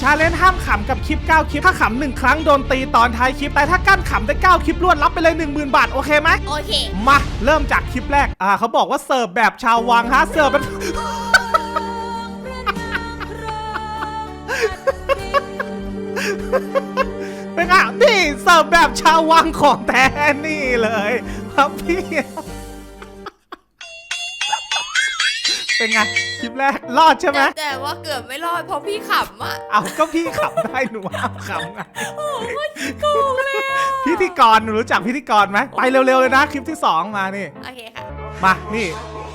ชาเลนจ์ห้ามขำกับคลิป 9 คลิป ถ้าขำหนึ่งครั้งโดนตีตอนท้ายคลิป แต่ถ้ากั้นขำได้ 9 คลิปรวดรับไปเลย 10,000 บาท โอเคไหม โอเค มาเริ่มจากคลิปแรก อ่าเขาบอกว่าเสิร์ฟแบบชาววังฮะ เสิร์ฟเป็นเป็นไงนี่เสิร์ฟแบบชาววังของแท้นี่เลยครับพี่ เป็นไงคลิปแรกรอดใช่ไหมแต่แต่ว่าเกือบไม่รอดเพราะพี่ขำอะเอาก็พี่ขำได้หนูห้ามขำไงโกงเลยอะพิธีกรหนูรู้จักพิธีกรไหมไปเร็วๆเลยนะคลิปที่2มานี่ โอเคค่ะ มานี่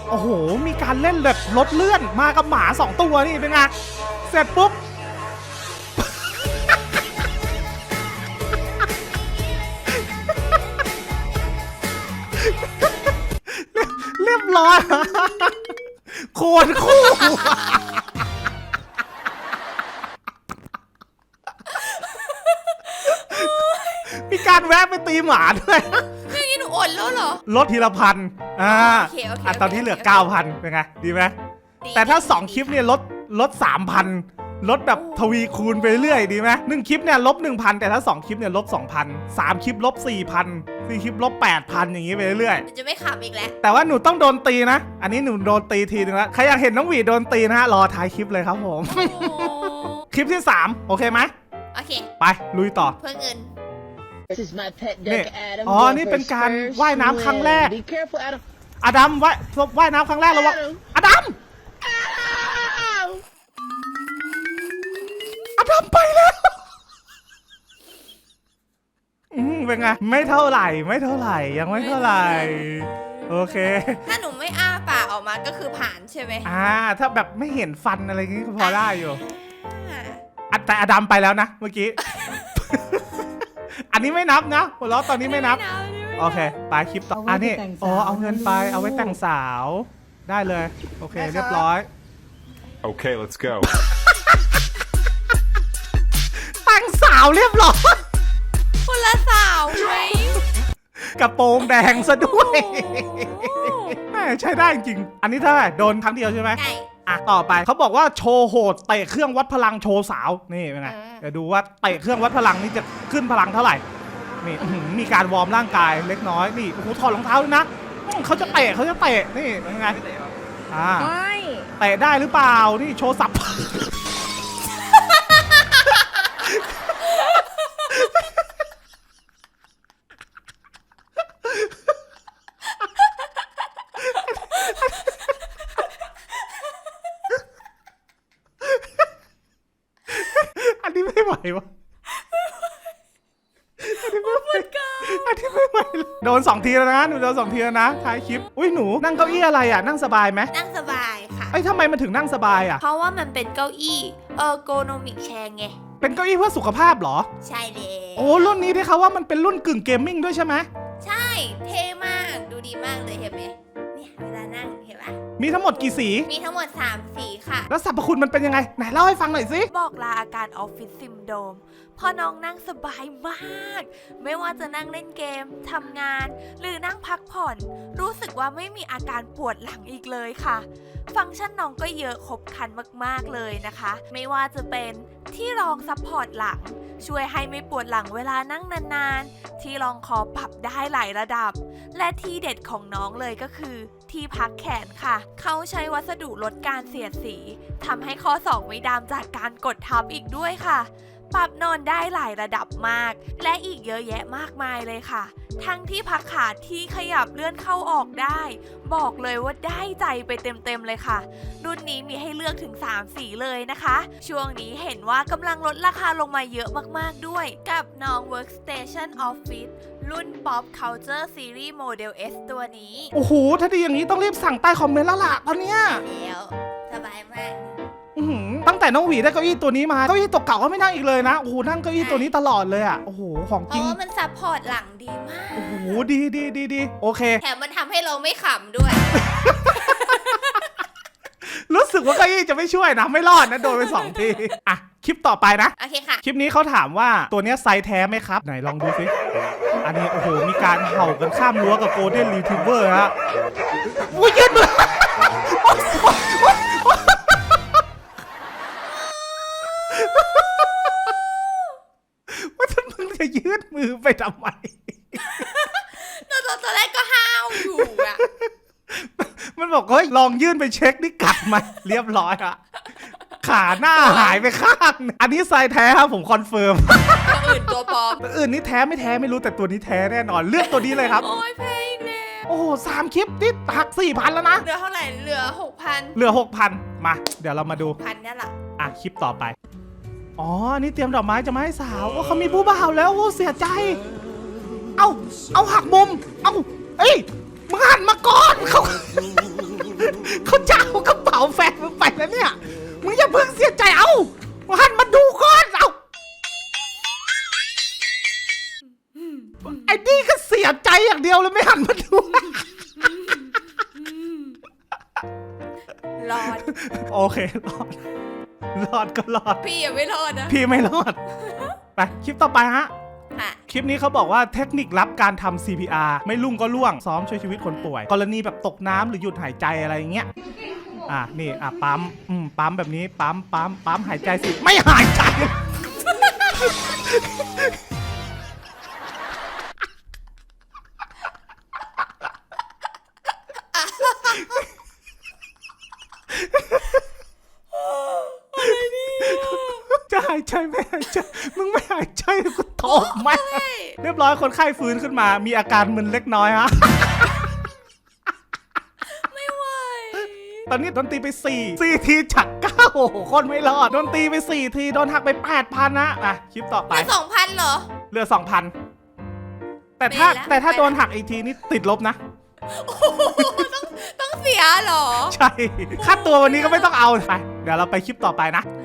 โอ้โห มีการเล่นแบบรถเลื่อนมากับหมาสองตัวนี่เป็นไงเสร็จปุ๊บ เรียบร้อย โคนคู่มีการแวะไปตีหมาด้วยอย่างนี้หนูอดแล้วเหรอ ลดทีละพันอ่าโอเคโอเคอะตอนที่เหลือ โอเค 9,000เป็นไง ดีไหม ดีแต่ถ้า 2 คลิปเนี่ยลดลด 3,000 ลดแบบทวีคูณไปเรื่อยดีไหมหนึ่งคลิปเนี่ยลบ 1,000 แต่ถ้า 2 คลิปเนี่ยลบ 2,000 3 คลิปลบ 4,000 4 คลิปลบ 8,000 อย่างนี้ไปเรื่อยหนูจะไม่ขำอีกแล้ว แต่ว่าหนูต้องโดนตีนะ อันนี้หนูโดนตีทีนึงแล้ว ใครอยากเห็นน้องหวีโดนตีนะฮะ รอท้ายคลิปเลยครับผมโอ้โหคลิปที่ 3 โอเคไหมโอเค ไป ลุยต่อ เพื่อเงิน This is my pet duck, นี่ Adam. อ๋อ going นี่ for เป็น his การ first ว่ายน้ำครั้งแรก swim. Be careful, Adam. อดัมว่ายว่ายน้ำครั้งแรกแล้ววะอดัม ดัมไปแล้ว อืมเป็นไง ไม่เท่าไหร่ ไม่เท่าไหร่ ยังไม่เท่าไหร่ โอเค ถ้าหนูไม่อ้าปากออกมาก็คือผ่านใช่ไหมอ่า ถ้าแบบไม่เห็นฟันอะไรอย่างงี้ก็พอได้อยู่อ่าอะแต่อดัมไปแล้วนะ เมื่อกี้ อันนี้ไม่นับนะหัวเราะตอนนี้ไม่นับโอเค ไปคลิปต่อ เอาไว้อันนี้ ไปแต่งสาว อ๋อ เอาเงินไป เอาไว้แต่งสาว ได้เลย โอเคเรียบร้อย Okay, let's go. าวเรียบร้อยคนละสาวไหมกระโปรงแดงซะด้วยโอ้โหแม่ใช้ได้จริง อันนี้เท่าไหร่โดนครั้งเดียวใช่ไหมใช่อะต่อไปเขาบอกว่าโชว์โหดเตะเครื่องวัดพลังโชว์สาวนี่เป็นไงอืมเดี๋ยวดูว่าเตะเครื่องวัดพลังนี่จะขึ้นพลังเท่าไหร่นี่อื้อหือมีการวอร์มร่างกายเล็กน้อยนี่โอ้โหถอดรองเท้าด้วยนะอืมเขาจะเตะเขาจะเตะนี่เป็นไงอ่า ไม่ เตะได้หรือเปล่า นี่โชว์สับ อันนี้ ไม่ไหววะอันนี้ไม่ไหวอันนี้ไม่ไหวเลยโดนสองทีแล้วนะ หนูโดนสองทีแล้วนะท้ายคลิป อุ้ยหนูนั่งเก้าอี้อะไรอะ นั่งสบายไหมนั่งสบายค่ะ เอ้ยทำไมมันถึงนั่งสบายอะ เพราะว่ามันเป็นเก้าอี้เออโกโนมิกแชร์ไง เป็นเก้าอี้เพื่อสุขภาพเหรอ ใช่เลยโอ้รุ่นนี้ที่เขาว่ามันเป็นรุ่นกึ่งเกมมิ่งด้วยใช่ไหม ใช่ เท่มาก ดูดีมากเลยเห็นไหม มีทั้งหมดกี่สี มีทั้งหมด 3 สีค่ะ แล้วสรรพคุณมันเป็นยังไง ไหนเล่าให้ฟังหน่อยสิ บอกลาอาการออฟฟิศซิมโดรมเพอน้องนั่งสบายมาก ไม่ว่าจะนั่งเล่นเกมทำงาน หรือนั่งพักผ่อน รู้สึกว่าไม่มีอาการปวดหลังอีกเลยค่ะ ฟังก์ชันน้องก็เยอะครบครันมากๆเลยนะคะ ไม่ว่าจะเป็นที่รองซัพพอร์ตหลัง ช่วยให้ไม่ปวดหลังเวลานั่งนานๆ ที่รองคอปรับได้หลายระดับ และที่เด็ดของน้องเลยก็คือ ที่พักแขนค่ะ เขาใช้วัสดุลดการเสียดสีทำให้ข้อศอกไม่ดามจากการกดทับอีกด้วยค่ะ ปรับนอนได้หลายระดับมาก และอีกเยอะแยะมากมายเลยค่ะ ทั้งที่พักขาที่ขยับเลื่อนเข้าออกได้ บอกเลยว่าได้ใจไปเต็มๆเลยค่ะ รุ่นนี้มีให้เลือกถึง 3 สีเลยนะคะ ช่วงนี้เห็นว่ากำลังลดราคาลงมาเยอะมากๆด้วย กับน้อง Workstation Office รุ่น Pop Culture Series Model S ตัวนี้ โอ้โห ถ้าดีอย่างนี้ต้องรีบสั่งใต้คอมเมนต์แล้วล่ะตอนเนี้ย แล้วสบายมาก อื้อหือ ตั้งแต่น้องหวีได้เก้าอี้ตัวนี้มาเก้าอี้ตัวเก่าก็ไม่นั่งอีกเลยนะ โอ้โหนั่งเก้าอี้ตัวนี้ตลอดเลยอะ โอ้โหของเพจริราะง ว่ามันซัพพอร์ตหลังดีมาก โอ้โหดีดีดีดีโอเค แถมมันทำให้เราไม่ขำด้วย รู้สึกว่าเก้าอี้จะไม่ช่วยนะ ไม่รอดนะโดนไปสองทีอะคลิปต่อไปนะ โอเคค่ะ คลิปนี้เขาถามว่าตัวเนี้ยไซส์แท้ไหมครับ ไหนลองดูสิอันนี้โอ้โห มีการเห่ากันข้ามรั้วกับโกลเด้นรีทิเวอร์ฮะอุ้ยยืดมือจะยื ดมือไปทำไมตอนตอนตอนแรกก็ห้าวอยู่อะมันบอกเฮ้ยลองยื่นไปเช็คนี่กัดไหมเรียบร้อยอะขาหน้าหายไปข้างหนึ่งอันนี้ทรายแท้ครับผมคอนเฟิร์มตัวอื่นตัวปลอมตัวอื่นนี่แท้ไม่แท้ไม่รู้แต่ตัวนี้แท้แน่นอนเลือกตัวนี้เลยครับ โอ้ยเพลงแล้วโอ้โหสามคลิปนี่หักสี่พันแล้วนะ เหลือเท่าไหร่เหลือหกพันเหลือหกพันมา เดี๋ยวเรามาดูพันเนี่ยแหละอะคลิปต่อไป อ๋ออันนี้เตรียมดอกไม้จะมาให้สาวว่าเขามีผู้บ่าวแล้วโอ้เสียใจ เอา เอาหักมุม เอาเอ้ยมึงหันมาก่อนเขาเขาจะเอากระเป๋าแฟนมึงไปแล้วเนี่ย มึงอย่าเพิ่งเสียใจ เอามึงหันมาดูก่อน เอาไอ้นี่ก็เสียใจอย่างเดียวเลยไม่หันมาดู รอด โอเครอด รอดก็รอด พี่อย่าไม่รอดนะพี่ไม่รอด ไป คลิปต่อไปฮะ ค่ะ คลิปนี้เขาบอกว่าเทคนิคลับการทำ CPR ไม่ลุ่งก็ล่วง ซ้อมช่วยชีวิตคนป่วย กรณีแบบตกน้ำหรือหยุดหายใจอะไรอย่างเงี้ย อะ นี่ อะ ปั๊ม อืม ปั๊มแบบนี้ ปั๊ม ปั๊ม ปั๊ม หายใจสิ ไม่หายใจ จะหายใจไม่หายใจมึงไม่หายใจกูตบไหมงเรียบร้อยคนไข้ฟื้นขึ้นมา มีอาการมึนเล็กน้อยฮะไม่ไหวตอนนี้โดนตีไป4 4ทีจาก9โอ้โหคนไม่รอดโดนตีไป 4 ทีโดนหักไป 8,000นะอะคลิปต่อไปแค่สองพันเหรอเหลือ 2,000 แต่ถ้าไม่ละแต่ถ้าไม่ละโดนหักอีกทีนี่ติดลบนะต้องเสียเหรอ ใช่ค่าตัววันนี้ก็ไม่ต้องเอาไปเดี๋ยวเราไปคลิปต่อไปนะหนู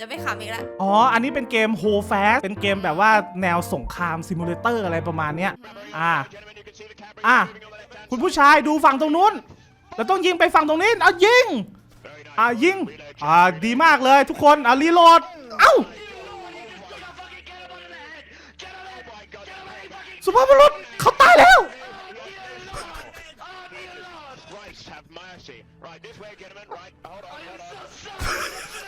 จะไม่ขำอีกแล้วอ๋อ อันนี้เป็นเกม h o f a s t เป็นเกมแบบว่าแนวสงครามซิมูเลเตอร์อะไรประมาณเนี้ย อ่า อะ คุณผู้ชายดูฝั่งตรงนู้น เราต้องยิงไปฝั่งตรงนี้ เอายิง อ่ายิง อ่าดีมากเลยทุกคน อ่ารีโหลด เอ้า สุภาพบุรุษเขาตายแล้ว Christ have mercy. Right, this way, gentlemen. Right, hold on, hold on.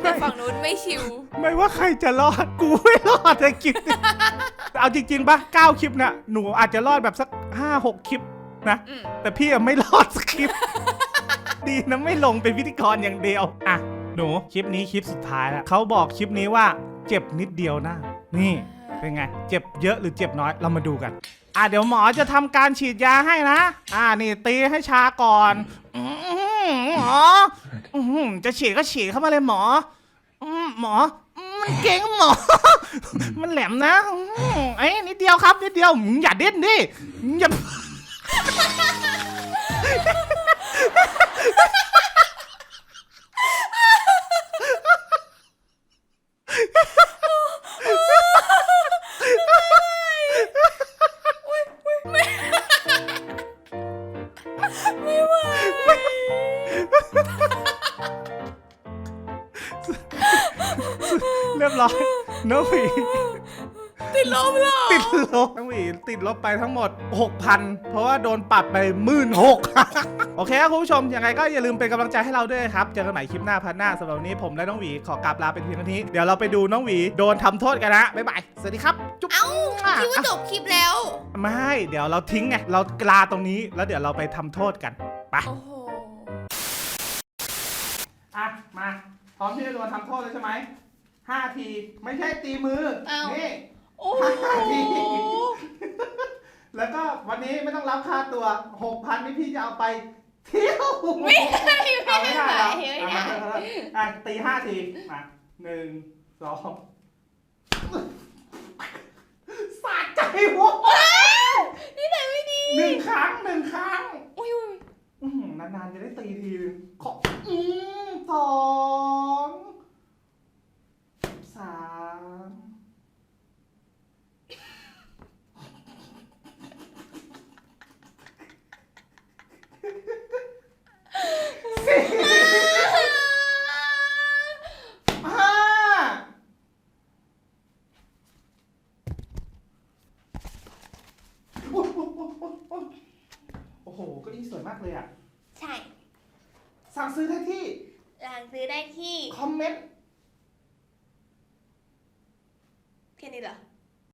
แต่ฝั่งนู้นไม่ชิว ไม่ว่าใครจะรอด กูไม่รอดแต่คลิปนี้ เอาจริงๆปะเก้าคลิปน่ะหนูอาจจะรอดแบบสักห้าหกคลิปนะ อืม แต่พี่อะไม่รอดสักคลิป ดีนะไม่ลงเป็นพิธีกรอย่างเดียว อะ หนูคลิปนี้คลิปสุดท้ายแล้วเขาบอกคลิปนี้ว่าเจ็บนิดเดียวนะ นี่ เป็นไง เจ็บเยอะหรือเจ็บน้อย เรามาดูกัน อะเดี๋ยวหมอจะทำการฉีดยาให้นะ อ่านี่ตีให้ชาก่อน อื้อหือหมอ อื้อหือจะฉีดก็ฉีดเข้ามาเลยหมออืมหมออืมมันเก่งหมอ มันแหลมนะอื้อไอ้ยนิดเดียวครับนิดเดียวมึงอย่าเด่นดิมึงอย่า รียบร้อยน้องหวีติดลมเหรอติดลบน้องหวีติดลบไปทั้งหมด 6,000 เพราะว่าโดนปรับไปหมื่นหกโอเคครับคุณผู้ชมยังไงก็อย่าลืมเป็นกำลังใจให้เราด้วยครับ เจอกันใหม่คลิปหน้าพันหน้าสำหรับวันนี้ผมและน้องหวีขอกราบลาเป็นเพียงเท่านี้ เดี๋ยวเราไปดูน้องหวีโดนทำโทษกันนะบ๊ายบายสวัสดีครับ จุ๊บเอ้าคิดว่าจบคลิปแล้ว ไม่เดี๋ยวเราทิ้งไงเรากลาตรงนี้แล้วเดี๋ยวเราไปทำโทษกันไปโอ้โหอะมาพร้อมที่จะโดนทำโทษแล้วใช่ไหม ห้าที ไม่ใช่ตีมือ เอ้านี่ โอ้โหแล้วก็วันนี้ไม่ต้องรับค่าตัวหกพันนี่พี่จะเอาไปเที่ยวไม่ได้เอาไม่ไม่ได้ได้เหรอไม่อะได้มาอะตีห้าทีมาหนึ่งสองสะใจวะนี่ไหนไม่ดีหนึ่งครั้งหนึ่งครั้ง อุ้ยอุ้ย อื้อหือนานๆจะได้ตีทีนึงขออืมสอง สามสี่ห้าโอ้โหก็ดีสวยมากเลยอะ ใช่ สั่งซื้อได้ที่ หลังซื้อได้ที่ คอมเมนต์ ingenuidad.